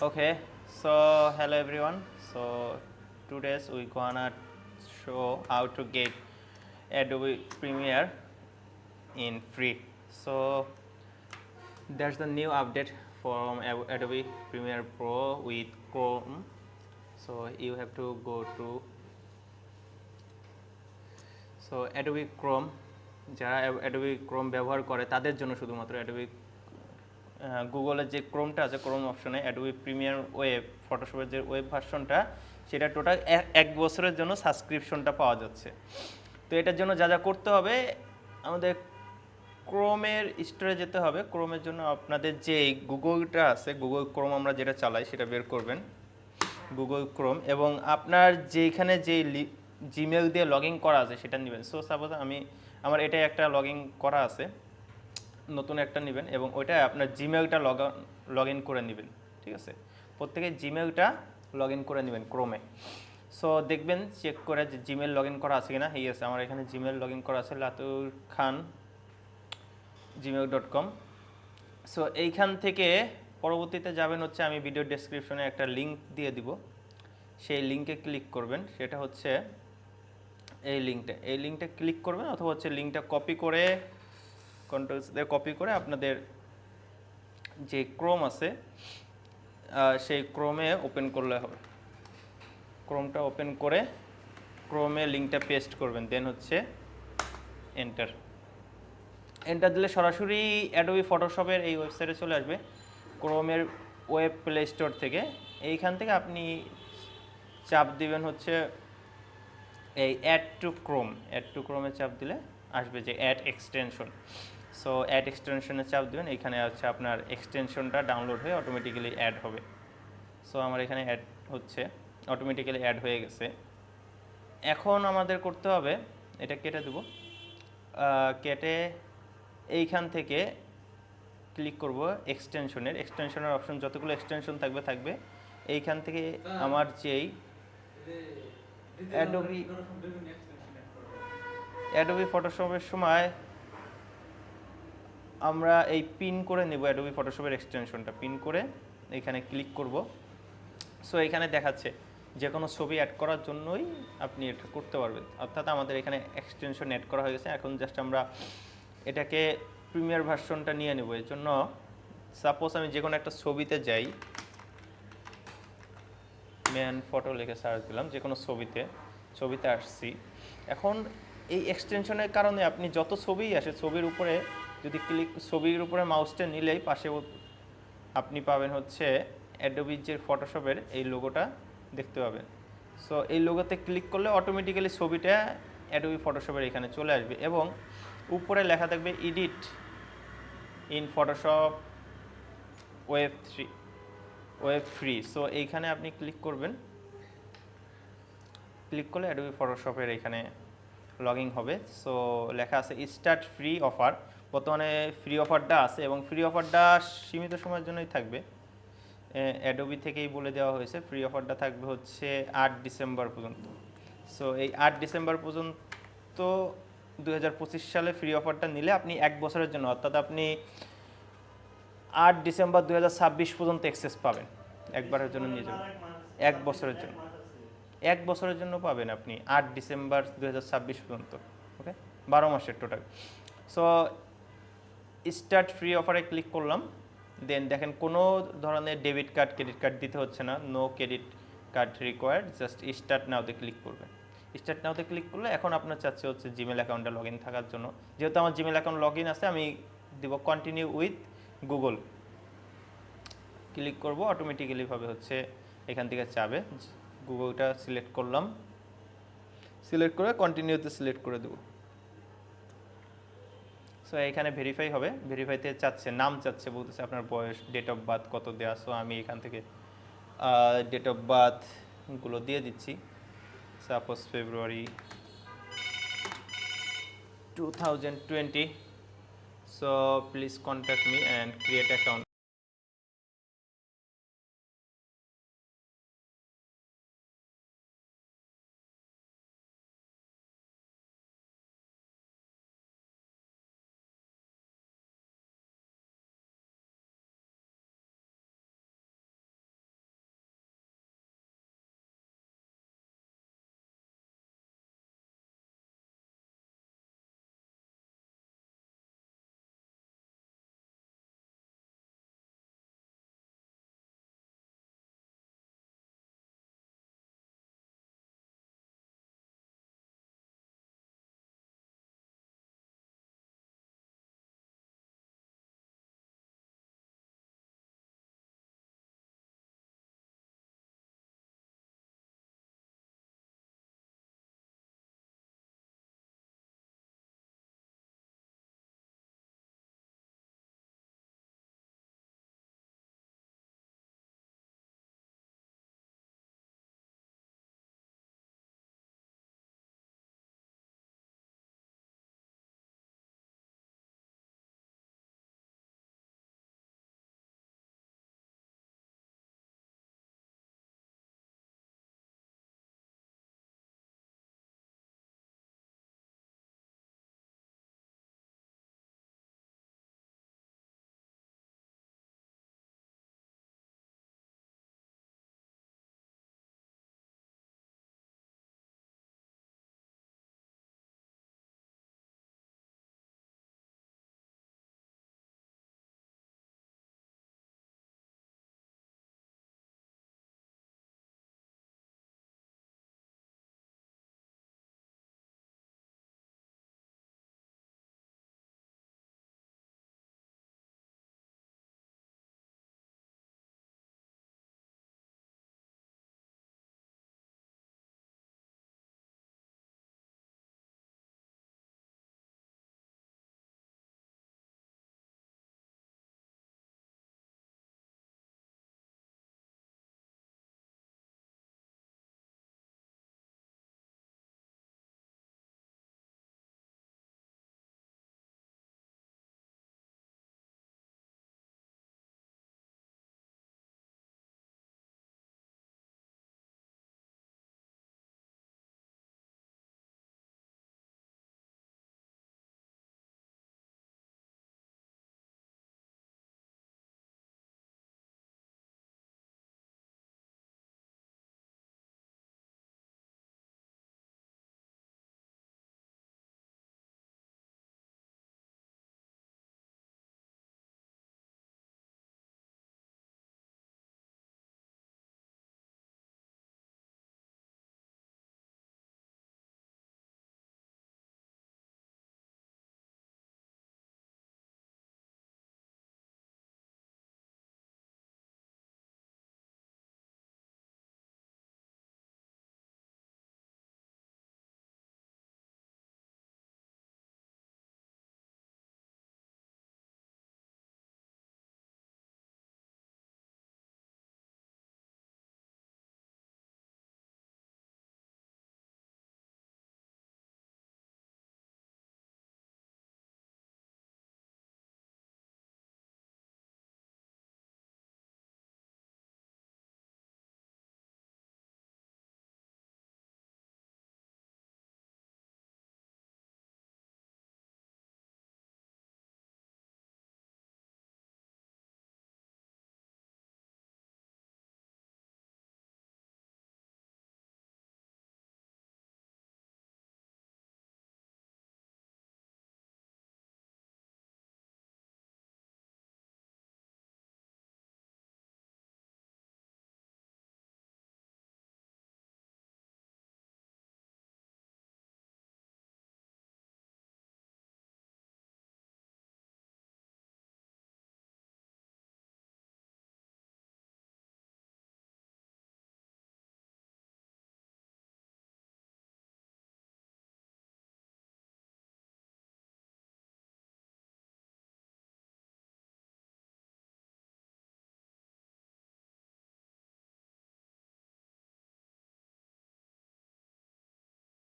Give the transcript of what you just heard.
Okay, so hello everyone. So today's we gonna show how to get Adobe Premiere in free. So there's the new update from Adobe Premiere Pro with Chrome. So you have to go to so Adobe Chrome যারা Adobe Chrome ব্যবহার করে তাদের জন্য শুধুমাত্র Adobe গুগলের যে ক্রোমটা আছে Chrome অপশনে অ্যাডোবি প্রিমিয়ার ওয়েব ফটোশপের যে ওয়েব ভার্সনটা সেটা টোটাল এক বছরের জন্য সাবস্ক্রিপশনটা পাওয়া যাচ্ছে। তো এটার জন্য যা যা করতে হবে, আমাদের ক্রোমের স্টোরে যেতে হবে। ক্রোমের জন্য আপনাদের যে গুগলটা আছে গুগল ক্রোম আমরা যেটা চালাই, সেটা বের করবেন। গুগল ক্রোম এবং আপনার যেখানে যে জিমেল দিয়ে লগ ইন করা আছে, সেটা নেবেন। সো সাপোজ আমি, আমার এটাই একটা লগ ইন করা আছে। নতুন একটা নেবেন এবং ওইটা আপনার জিমেলটা লগ লগ ইন করে নেবেন, ঠিক আছে? প্রত্যেকে জিমেলটা লগ ইন করে নেবেন ক্রোমে। সো দেখবেন চেক করে যে জিমেল লগ ইন করা আছে কিনা। এই আছে আমার এখানে জিমেল লগ ইন করা আছে, Latur Khan Gmail dot com so এইখান থেকে পরবর্তীতে যাবেন হচ্ছে, আমি ভিডিও ডেসক্রিপশনে একটা লিংক দিয়ে দিব। সেই লিঙ্কে ক্লিক করবেন। সেটা হচ্ছে এই লিঙ্কটা এই লিঙ্কটা ক্লিক করবেন অথবা হচ্ছে লিঙ্কটা কপি করে কন্ট্রোলস দিয়ে কপি করে আপনাদের যে ক্রোম আছে সেই ক্রোমে ওপেন করলে হবে। ক্রোমটা ওপেন করে ক্রোমে লিঙ্কটা পেস্ট করবেন দেন হচ্ছে এন্টার এন্টার দিলে সরাসরি অ্যাডোবি ফটোশপের এই ওয়েবসাইটে চলে আসবে ক্রোমের ওয়েব প্লে স্টোর থেকে। এইখান থেকে আপনি চাপ দিবেন হচ্ছে এই add to chrome add to ক্রোমে চাপ দিলে আসবে যে অ্যাড এক্সটেনশন সো অ্যাড এক্সটেনশনে চাপ দিবেন। এখানে হচ্ছে আপনার এক্সটেনশনটা ডাউনলোড হয়ে অটোমেটিক্যালি অ্যাড হবে। সো আমার এখানে অ্যাড হচ্ছে। অটোমেটিক্যালি অ্যাড হয়ে গেছে। এখন আমাদের করতে হবে এটা কেটে দেবো। কেটে এইখান থেকে ক্লিক করব এক্সটেনশনের এক্সটেনশনের অপশন যতগুলো এক্সটেনশন থাকবে থাকবে। এইখান থেকে আমার যেই অ্যাডোবি অ্যাডোবি ফটোশপের সময় আমরা এই পিন করে নেব অ্যাডোবি ফটোশপের এক্সটেনশনটা পিন করে এখানে ক্লিক করব। সো এখানে দেখাচ্ছে যে কোনো ছবি অ্যাড করার জন্যই আপনি এটা করতে পারবেন। অর্থাৎ আমাদের এখানে এক্সটেনশন অ্যাড করা হয়ে গেছে। এখন জাস্ট আমরা এটাকে প্রিমিয়ার ভার্সনটা নিয়ে নেব। এর জন্য সাপোজ আমি যে কোনো একটা ছবিতে যাই। ম্যান ফটো লিখে সার্চ দিলাম, যে কোনো ছবিতে ছবিতে আসছি। এখন এই এক্সটেনশনের কারণে আপনি যত ছবিই আসে, ছবির উপরে যদি ক্লিক ছবির উপরে মাউসটা নিলেই পাশে আপনি পাবেন হচ্ছে অ্যাডোবির যে ফটোশপের এই লোগোটা দেখতে পাবেন। সো এই লোগোতে ক্লিক করলে অটোমেটিক্যালি ছবিটা অ্যাডোবি ফটোশপের এখানে চলে আসবে এবং উপরে লেখা থাকবে edit in Photoshop web three web free so এইখানে আপনি ক্লিক করবেন। ক্লিক করলে অ্যাডোবি ফটোশপের এখানে লগ হবে। সো লেখা আছে স্টার্ট ফ্রি অফার বর্তমানে ফ্রি অফারটা আছে এবং ফ্রি অফারটা সীমিত সময়ের জন্যই থাকবে। অ্যাডোবি থেকেই বলে দেওয়া হয়েছে ফ্রি অফারটা থাকবে হচ্ছে আট ডিসেম্বর পর্যন্ত। সো এই আট ডিসেম্বর পর্যন্ত দু হাজার পঁচিশ সালে ফ্রি অফারটা নিলে আপনি এক বছরের জন্য, অর্থাৎ আপনি আট ডিসেম্বর দু হাজার ছাব্বিশ পর্যন্ত এক্সেস পাবেন, একবারের জন্য নিয়ে যাবেন। এক বছরের জন্য। এক বছরের জন্য পাবেন আপনি আট ডিসেম্বর দু হাজার ছাব্বিশ পর্যন্ত ওকে বারো মাসের টোটাল সো স্টার্ট ফ্রি অফারে ক্লিক করলাম দেন দেখেন কোনো ধরনের ডেবিট কার্ড ক্রেডিট কার্ড দিতে হচ্ছে না no credit card required just start নাওতে click করবেন। স্টার্ট নাওতে ক্লিক করলে এখন আপনার চাচ্ছে হচ্ছে জিমেল অ্যাকাউন্টে লগ ইন থাকার জন্য। যেহেতু আমার জিমেল অ্যাকাউন্ট লগ ইন আছে, আমি দিব কন্টিনিউ উইথ গুগল ক্লিক করব অটোমেটিক্যালি ভাবে হচ্ছে এখান থেকে চাবে গুগলটা সিলেক্ট করলাম। সিলেক্ট করে কন্টিনিউতে সিলেক্ট করে দেবো। সো এখানে ভেরিফাই হবে। ভেরিফাইতে চাচ্ছে, নাম চাচ্ছে বলতেছে আপনার বয়স ডেট অফ বার্থ কত দেওয়া সো আমি এখান থেকে ডেট অফ বার্থগুলো দিয়ে দিচ্ছি। Suppose February two thousand twenty so please contact me and create account